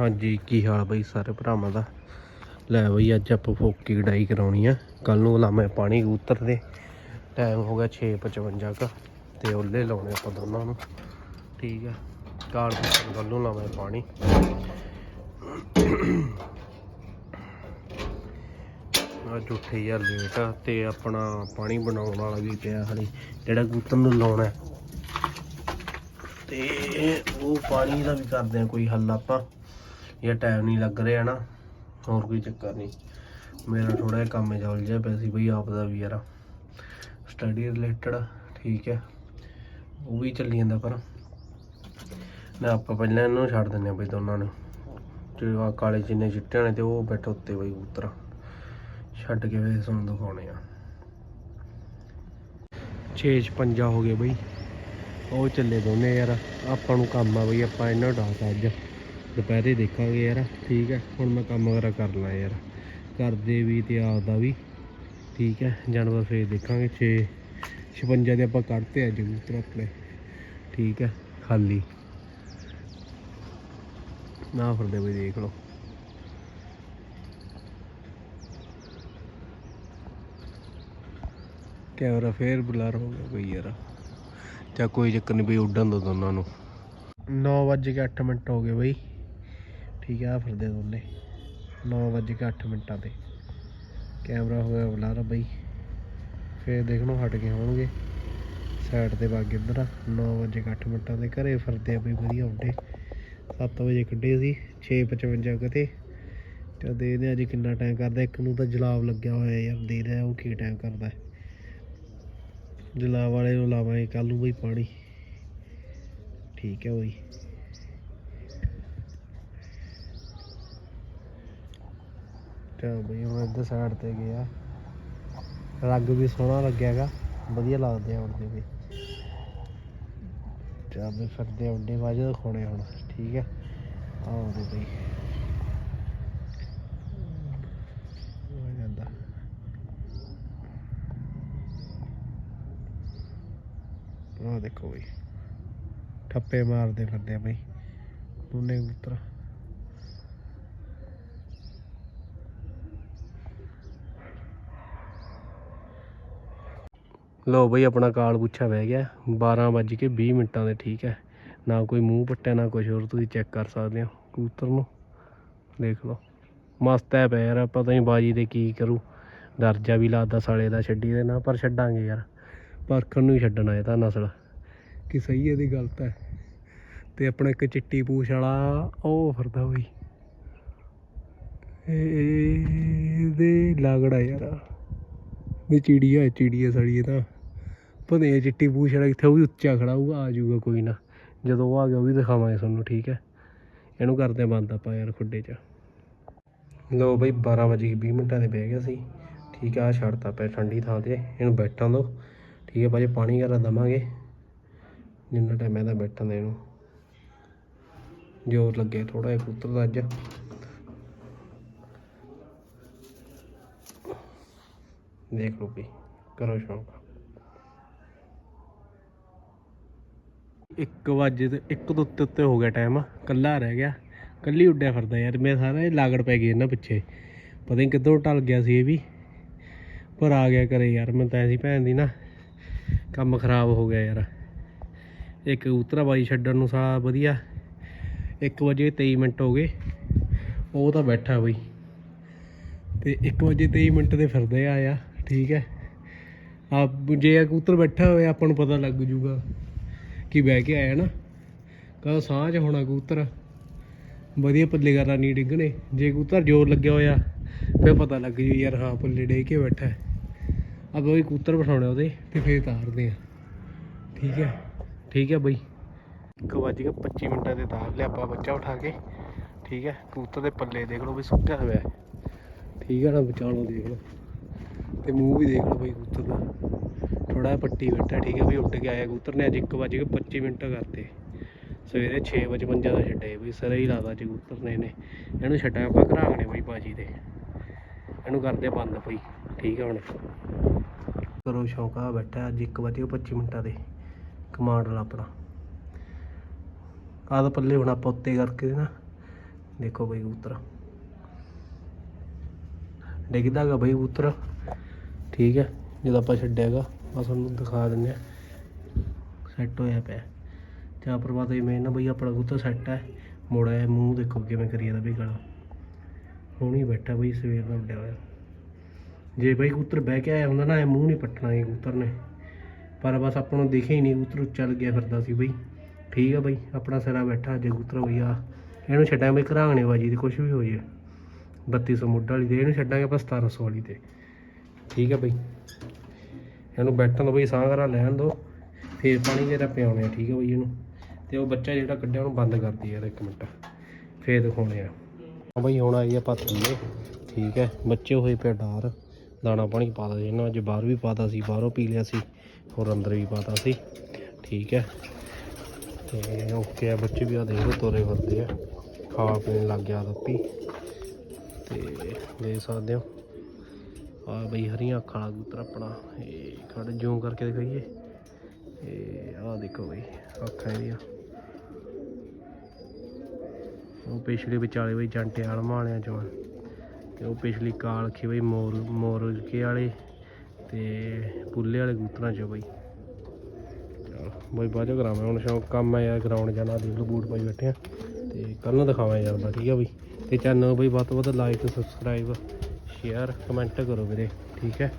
ਹਾਂਜੀ, ਕੀ ਹਾਲ ਬਈ ਸਾਰੇ ਭਰਾਵਾਂ ਦਾ? ਲੈ ਬਈ, ਅੱਜ ਆਪਾਂ ਫੋਕੀ ਕਢਾਈ ਕਰਾਉਣੀ ਆ। ਕੱਲ ਨੂੰ ਲਾਵੇਂ ਪਾਣੀ ਕਬੂਤਰ ਦੇ। ਟਾਈਮ ਹੋ ਗਿਆ 6:55 ਕ, ਤੇ ਉਹਲੇ ਲਾਉਣੇ ਆਪਾਂ ਦੋਨਾਂ ਨੂੰ। ਠੀਕ ਆ। ਕਾਰ ਕਬੂਤਰ ਕੱਲ ਨੂੰ ਲਾਵੇਂ ਪਾਣੀ। ਅੱਜ ਉੱਠੇ ਯਾਰ ਲੇਟ ਆ, ਤੇ ਆਪਣਾ ਪਾਣੀ ਬਣਾਉਣ ਵਾਲਾ ਵੀ ਪਿਆ ਹਲੇ, ਜਿਹੜਾ ਕਬੂਤਰ ਨੂੰ ਲਾਉਣਾ। ਹੈ। ਤੇ ਉਹ ਪਾਣੀ ਦਾ ਵੀ ਕਰਦੇ ਆ ਕੋਈ ਹੱਲ ਆਪਾਂ। ਇਹ ਟਾਈਮ ਨਹੀਂ ਲੱਗ ਰਿਹਾ ਨਾ, ਹੋਰ ਕੋਈ ਚੱਕਰ ਨਹੀਂ ਮੇਰਾ ਥੋੜਾ ਜਿਹਾ ਕੰਮ ਚੱਲ ਜਿਹਾ ਪਿਆ ਸੀ ਬਈ ਆਪ ਦਾ ਵੀ ਯਾਰ। ਸਟੱਡੀ ਰਿਲੇਟਡ ਠੀਕ ਹੈ। ਉਹ ਵੀ ਚੱਲੀ ਜਾਂਦਾ ਪਰ। ਮੈਂ ਆਪਾਂ ਪਹਿਲਾਂ ਇਹਨੂੰ ਛੱਡ ਦਿੰਦੇ ਆ ਬਈ ਦੋਨਾਂ ਨੂੰ। ਤੇ ਆ ਕਾਲੇ ਜਿੰਨੇ ਚਿੱਟੇ ਨੇ ਤੇ ਉਹ ਬੈਠ ਉੱਤੇ ਬਈ ਉਤਰ ਛੱਡ ਕੇ ਵੇ ਤੁਹਾਨੂੰ ਦਿਖਾਉਣੇ ਆ। 6 ਪੰਜਾ ਹੋ ਗਏ ਬਈ। ਉਹ ਚੱਲੇ ਦੋਨੇ ਯਾਰ। ਆਪਾਂ ਨੂੰ ਕੰਮ ਆ ਬਈ, ਆਪਾਂ ਇਹਨਾਂ ਡਾਟ ਅੱਜ। ਦੁਪਹਿਰੇ ਦੇਖਾਂਗੇ ਯਾਰ, ਠੀਕ ਹੈ? ਹੁਣ ਮੈਂ ਕੰਮ ਵਗੈਰਾ ਕਰ ਲਾਂ ਯਾਰ। ਦੇ ਵੀ ਤੇ ਆਪਦਾ ਵੀ, ਠੀਕ ਹੈ? ਜਾਨਵਰ ਫੇਰ ਦੇਖਾਂਗੇ 6 56 ਦੇ ਆਪਾਂ ਕੱਢਤੇ ਅੱਜ ਕਬੂਤਰ ਆਪਣੇ, ਠੀਕ ਹੈ? ਖਾਲੀ। ਨਾ ਫਿਰਦੇ ਬਈ, ਦੇਖ ਲਓ। ਕੈਮਰਾ ਫੇਰ ਬਲਰ ਹੋ ਗਿਆ ਬਈ ਯਾਰ। ਚਾ ਕੋਈ ਚੱਕਰ ਨਹੀਂ ਬਈ, ਉੱਡਣ ਦੋ ਦੋਨਾਂ ਨੂੰ। 9 ਵੱਜ ਕੇ 8 ਮਿੰਟ ਹੋ ਗਏ ਬਈ। ਠੀਕ ਆ ਫਿਰਦੇ ਦੋਨੇ। 9 ਵੱਜ ਕੇ 8 ਮਿੰਟਾਂ ਤੇ। ਕੈਮਰਾ ਹੋਇਆ ਬਲਰ ਬਈ। ਫੇਰ ਦੇਖ ਲਓ ਹਟ ਗਏ ਹੋਣਗੇ। ਸਾਈਡ ਤੇ ਵਗ ਇੱਧਰ 9 ਵਜੇ 8 ਮਿੰਟਾਂ ਦੇ ਘਰੇ ਫਿਰਦੇ ਆ ਬਈ, ਵਧੀਆ ਉੱਡੇ 7 ਵਜੇ ਕੱਢੇ ਸੀ 6:55 ਕਿਤੇ। ਤੇ ਦੇਖਦੇ ਹਾਂ ਅੱਜ ਕਿੰਨਾ ਟਾਈਮ ਕਰਦਾ। ਇੱਕ ਨੂੰ ਤਾਂ ਜਲਾਬ ਲੱਗਿਆ ਹੋਇਆ ਯਾਰ, ਦੇ ਰਿਹਾ, ਉਹ ਕੀ ਟਾਈਮ ਕਰਦਾ। ਜਲਾਬ ਵਾਲੇ ਨੂੰ ਲਾਵਾਂਗੇ ਕੱਲ ਨੂੰ ਬਈ ਪਾਣੀ। ਠੀਕ ਹੈ ਬਈ। ਚਲ ਬਈ, ਹੁਣ ਇੱਧਰ ਸਾਈਡ ਤੇ ਗਿਆ ਰੰਗ ਵੀ ਸੋਹਣਾ ਲੱਗਿਆਗਾ ਵਧੀਆ ਲੱਗਦੇ ਆ ਉੜਦੇ ਵੀ। ਚਾ ਬਈ, ਫਿਰਦੇ ਉੱਡੇ ਵਾਜੇ ਦਿਖਾਉਣੇ ਹੁਣ, ਠੀਕ ਹੈ ਆਉਂਦੇ ਬਈ। ਹੋ ਜਾਂਦਾ। ਉਹ ਦੇਖੋ ਬਈ, ਠੱਪੇ ਮਾਰਦੇ ਫਿਰਦੇ ਆ ਬਈ ਦੋਨੇ ਕਬੂਤਰ। ਲਓ ਬਈ ਆਪਣਾ ਕਾਲ ਪੁੱਛਾ ਬਹਿ ਗਿਆ। 12 ਵੱਜ ਕੇ 20 ਮਿੰਟਾਂ ਦੇ, ਠੀਕ ਹੈ। ਨਾ ਕੋਈ ਮੂੰਹ ਪੱਟਿਆ, ਨਾ ਕੁਝ ਹੋਰ, ਤੁਸੀਂ ਚੈੱਕ ਕਰ ਸਕਦੇ ਹੋ ਕਬੂਤਰ ਨੂੰ। ਦੇਖ ਲਓ। ਮਸਤ ਹੈ ਪਿਆ ਯਾਰ ਪਤਾ ਨਹੀਂ ਬਾਜੀ ਦੇ ਕੀ ਕਰੂ। ਡਰ ਜਾ ਵੀ ਲੱਗਦਾ ਸਾਲੇ ਦਾ ਛੱਡੀ ਦੇ ਨਾ ਪਰ ਛੱਡਾਂਗੇ ਯਾਰ। ਪਰਖਣ ਨੂੰ ਹੀ ਛੱਡਣਾ ਇਹ ਤਾਂ ਨਸਲ। ਕਿ ਸਹੀ ਹੈ ਇਹਦੀ ਗਲਤ ਹੈ। ਤੇ ਆਪਣਾ ਇੱਕ ਚਿੱਟੀ ਪੂਛ ਵਾਲਾ, ਉਹ ਫਿਰਦਾ ਬਈ। ਇਹ- ਇਹਦੇ ਲਾਗੜਾ ਯਾਰ। ਇਹ ਚਿੜੀ ਹੈ ਸਾਲੀ ਇਹ ਤਾਂ। ਪਤਾ ਨਹੀਂ ਚਿੱਟੀ ਪੂਛ ਵਾਲਾ ਇੱਥੇ ਉਹ ਵੀ ਉੱਚਾ ਖੜਾ ਹੋਊਗਾ, ਆ ਜਾਊਗਾ ਕੋਈ ਨਾ। ਜਦੋਂ ਉਹ ਆ ਗਿਆ, ਉਹ ਵੀ ਦਿਖਾਵਾਂਗੇ ਤੁਹਾਨੂੰ, ਠੀਕ ਹੈ? ਇਹਨੂੰ ਕਰਦੇ ਹਾਂ ਬੰਦ ਆਪਾਂ ਯਾਰ ਖੁੱਡੇ 'ਚ। ਲੋ ਬਈ 12 ਵਜੇ 20 ਮਿੰਟਾਂ ਦੇ ਬਹਿ ਗਿਆ ਸੀ। ਠੀਕ ਆ ਛੱਡਤਾ ਪਿਆ ਠੰਡੀ ਥਾਂ ਤੇ, ਇਹਨੂੰ ਬੈਠਣ ਦੋ। ਠੀਕ ਹੈ ਬਾਜੀ ਪਾਣੀ ਵਗੈਰਾ ਦਵਾਂਗੇ। ਜਿੰਨਾ ਟਾਈਮ ਇਹਦਾ ਬੈਠਾਂ ਦੇ ਇਹਨੂੰ। ਜੋਰ ਲੱਗੇ ਥੋੜਾ ਜਿਹਾ ਕਬੂਤਰ ਦਾ ਅੱਜ। ਦੇਖ ਲਓ ਵੀ ਕਰੋ ਸ਼ੌਂਕ। ਇੱਕ ਵਜੇ ਤੇ ਇੱਕ ਤੋਂ ਉੱਤੇ ਉੱਤੇ ਹੋ ਗਿਆ ਟਾਈਮ ਕੱਲਾ ਰਹਿ ਗਿਆ। ਕੱਲੀ ਉੱਡਿਆ ਫਿਰਦਾ ਯਾਰ, ਮੇਰਾ ਸਾਰਾ ਇਹ ਲਾਗੜ ਪੈ ਗਈ ਇਹਨਾਂ ਪਿੱਛੇ। ਪਤਾ ਨਹੀਂ ਕਿੱਧਰੋਂ ਟਲ ਗਿਆ ਸੀ ਇਹ ਵੀ। ਪਰ ਆ ਗਿਆ ਕਰੇ ਯਾਰ ਮੈਂ ਤਾਂ ਐਸੀ ਭੈਣ ਦੀ ਨਾ, ਕੰਮ ਖਰਾਬ ਹੋ ਗਿਆ ਯਾਰ। ਇੱਕ ਕਬੂਤਰਾ ਬਾਈ ਛੱਡਣ ਨੂੰ ਸਾਲਾ ਵਧੀਆ। 1 ਵਜੇ 23 ਮਿੰਟ ਹੋ ਗਏ, ਉਹ ਤਾਂ ਬੈਠਾ ਬਈ। ਤੇ 1 ਵਜੇ 23 ਮਿੰਟ ਦੇ ਫਿਰਦੇ ਆ ਠੀਕ ਹੈ। ਆ ਜੇ ਕਬੂਤਰ ਬੈਠਾ ਹੋਇਆ, ਆਪਾਂ ਨੂੰ ਪਤਾ ਲੱਗ ਜੂਗਾ। ਕਿ ਬਹਿ ਕੇ ਆਇਆ ਨਾ। ਕਾ ਸਾਂਝ ਹੋਣਾ ਕਬੂਤਰ। ਵਧੀਆ ਪੱਲੇ ਕਰਨਾ ਨਹੀਂ ਡਿੱਗਣੇ। ਜੇ ਕਬੂਤਰ ਜ਼ੋਰ ਲੱਗਿਆ ਹੋਇਆ, ਫਿਰ ਪਤਾ ਲੱਗ ਜੂ ਯਾਰ ਹਾਂ ਪੱਲੇ ਡੇ ਕੇ ਬੈਠਾ ਹੈ। ਅਬ ਉਹ ਕਬੂਤਰ ਬਿਠਾਉਣੇ ਉਹਦੇ, ਤੇ ਫੇਰ ਤਾਰਦੇ ਆ ਠੀਕ ਹੈ? ਠੀਕ ਹੈ ਬਈ। ਇੱਕ ਵੱਜ ਕੇ 25 ਮਿੰਟਾਂ ਦੇ ਤਾਰ ਲਿਆ ਆਪਾਂ ਬੱਚਾ ਉਠਾ ਕੇ। ਠੀਕ ਹੈ? ਕਬੂਤਰ ਦੇ ਪੱਲੇ ਦੇਖ ਲਓ ਵੀ ਸੁੱਕਿਆ ਹੋਇਆ ਠੀਕ ਹੈ ਨਾ, ਵਿਚਾਲੋ ਦੇਖ ਲਓ। ਤੇ ਮੂੰਹ ਵੀ ਦੇਖ ਲਓ ਬਈ ਕਬੂਤਰ ਦਾ। ਥੋੜਾ ਜਿਹਾ ਪੱਟੀ ਬੈਠਾ, ਠੀਕ ਹੈ, ਵੀ ਉੱਡ ਕੇ ਆਇਆ ਕਬੂਤਰ ਨੇ, ਅੱਜ 1 ਵੱਜ ਕੇ 25 ਮਿੰਟ ਕਰਤੇ। ਸਵੇਰੇ 6:55 ਦਾ ਛੱਡੇ ਵੀ ਸਰੇ ਹੀ ਲਾਦਾ ਅੱਜ ਕਬੂਤਰ ਨੇ ਇਹਨੇ, ਇਹਨੂੰ ਛੱਡਾਂ ਆਪਾਂ ਘਰਾਗਣੇ ਬਈ ਬਾਜੀ ਦੇ। ਇਹਨੂੰ ਕਰਦੇ ਬੰਦ ਬਈ, ਠੀਕ ਹੈ ਹੁਣ। ਕਰੋ ਸ਼ੌਂਕਾ ਬੈਠਾ, ਅੱਜ 1 ਵੱਜ ਕੇ 25 ਮਿੰਟਾਂ ਦੇ ਕਮਾਂਡ ਵਾਲਾ ਆਪਣਾ। ਆਹ ਪੱਲੇ ਹੁਣ ਆਪਾਂ ਉੱਤੇ ਕਰਕੇ ਨਾ, ਦੇਖੋ ਬਈ ਕਬੂਤਰ। ਡਿੱਗਦਾ ਗਾ ਬਈ ਕਬੂਤਰ, ਠੀਕ ਹੈ, ਜਦੋਂ ਆਪਾਂ ਛੱਡਿਆਗਾ ਬਸ ਉਹਨੂੰ ਦਿਖਾ ਦਿੰਦੇ ਆ। ਸੈੱਟ ਹੋਇਆ ਪਿਆ। ਚਾਹ ਪ੍ਰਵਾਹ ਤੇ ਮੈਂ ਨਾ ਬਈ ਆਪਣਾ ਕਬੂਤਰ ਸੈੱਟ ਹੈ ਮੋੜਾ ਹੈ ਮੂੰਹ, ਦੇਖੋ ਕਿਵੇਂ ਕਰੀ ਜਾਂਦਾ ਬਈ ਗਲਾ। ਹੁਣ ਹੀ ਬੈਠਾ ਬਈ, ਸਵੇਰ ਦਾ ਉੱਡਿਆ ਹੋਇਆ। ਜੇ ਬਈ ਕਬੂਤਰ ਬਹਿ ਕੇ ਆਇਆ ਹੁੰਦਾ ਨਾ, ਇਹ ਮੂੰਹ ਨਹੀਂ ਪੱਟਣਾ ਇਹ ਕਬੂਤਰ ਨੇ। ਪਰ ਬਸ ਆਪਾਂ ਨੂੰ ਦਿਖੇ ਹੀ ਨਹੀਂ ਕੁੱਤਰ ਉੱਚਾ ਲੱਗਿਆ ਫਿਰਦਾ ਸੀ ਬਈ। ਠੀਕ ਆ ਬਈ, ਆਪਣਾ ਸਿਰਾ ਬੈਠਾ, ਜੇ ਕਬੂਤਰ ਹੋਈ ਆ ਇਹਨੂੰ ਛੱਡਾਂਗੇ ਬਈ ਘਰਾਂਗਣੇ ਬਾਜੀ ਤੇ ਕੁਝ ਵੀ ਹੋ ਜੇ। 3200 ਮੁੱਢ ਵਾਲੀ ਤੇ, ਇਹਨੂੰ ਛੱਡਾਂਗੇ ਆਪਾਂ 1700 ਵਾਲੀ ਤੇ। ਠੀਕ ਆ ਬਈ। ਇਹਨੂੰ ਬੈਠਣ ਦੋ ਬਈ, ਸਾਹ ਕਰਾ ਲੈਣ ਦੋ। ਫੇਰ ਪਾਣੀ ਜਿਹੜਾ ਪਿਆਉਣੇ ਆ, ਠੀਕ ਹੈ ਬਈ ਇਹਨੂੰ। ਤੇ ਉਹ ਬੱਚਾ ਜਿਹੜਾ ਕੱਢਿਆ, ਉਹਨੂੰ ਬੰਦ ਕਰਦੀ ਯਾਰ ਇੱਕ ਮਿੰਟ। ਫੇਰ ਦਿਖਾਉਣੇ ਆ। ਬਈ, ਹੁਣ ਆਈ ਆਪਾਂ ਥੱਲੇ ਠੀਕ ਹੈ ਬੱਚੇ ਹੋਏ ਪਿਆ ਡਾਰ। ਦਾਣਾ ਪਾਣੀ ਪਾਦਾ ਸੀ ਇਹਨਾਂ ਅੱਜ ਬਾਹਰ ਵੀ ਪਾਤਾ ਸੀ, ਬਾਹਰੋਂ ਪੀ ਲਿਆ ਸੀ, ਹੋਰ ਅੰਦਰ ਵੀ ਪਾਤਾ ਸੀ। ਠੀਕ ਹੈ ਤੇ ਓਕੇ ਆ ਬੱਚੇ ਵੀ ਆ ਦੇਖ ਤੋਰੇ ਫਿਰਦੇ ਆ। ਖਾ ਪੀਣ ਲੱਗ ਗਿਆ ਦੱਪੀ ਤੇ ਦੇਖ ਸਕਦੇ ਹੋ। ਆ ਬਈ ਹਰੀਆਂ ਅੱਖਾਂ ਵਾਲਾ ਕਬੂਤਰ ਆਪਣਾ। ਇਹ ਖੜ ਜੂਮ ਕਰਕੇ ਦਿਖਾਈਏ। ਇਹ ਆ ਦੇਖੋ ਬਈ, ਅੱਖਾਂ ਇਹਦੀਆਂ। ਉਹ ਪਿਛਲੇ ਵਿਚਾਲੇ ਬਈ ਜੰਟੇ ਆਲਮ ਵਾਲਿਆਂ ਚੋਂ ਤੇ ਉਹ ਪਿਛਲੀ ਕਾਲ ਖੀ ਬਈ ਮੋਰ ਮੋਰ ਕੇ ਵਾਲੇ ਤੇ ਪੁੱਲੇ ਵਾਲੇ ਕਬੂਤਰਾਂ ਚੋਂ ਬਈ। ਚਲੋ ਬਈ ਬਾਅਦ ਕਰਾਵਾਂ ਹੁਣ ਸ਼ੌਂਕ ਕੰਮ ਆ ਯਾਰ ਗਰਾਊਂਡ ਜਾਣਾ, ਦੇਖ ਲਓ ਬੂਟ ਪਾਈ ਬੈਠੇ ਆ। ਤੇ ਕੱਲ ਨੂੰ ਦਿਖਾਵਾਂ ਯਾਰ ਮੈਂ, ਠੀਕ ਆ ਬਈ। ਤੇ ਚੈਨਲ ਬਈ ਵੱਧ ਤੋਂ ਵੱਧ ਲਾਈਕ ਸਬਸਕ੍ਰਾਈਬ ਸ਼ੇਅਰ ਕਮੈਂਟ ਕਰੋ ਵੀਰੇ ਠੀਕ ਹੈ?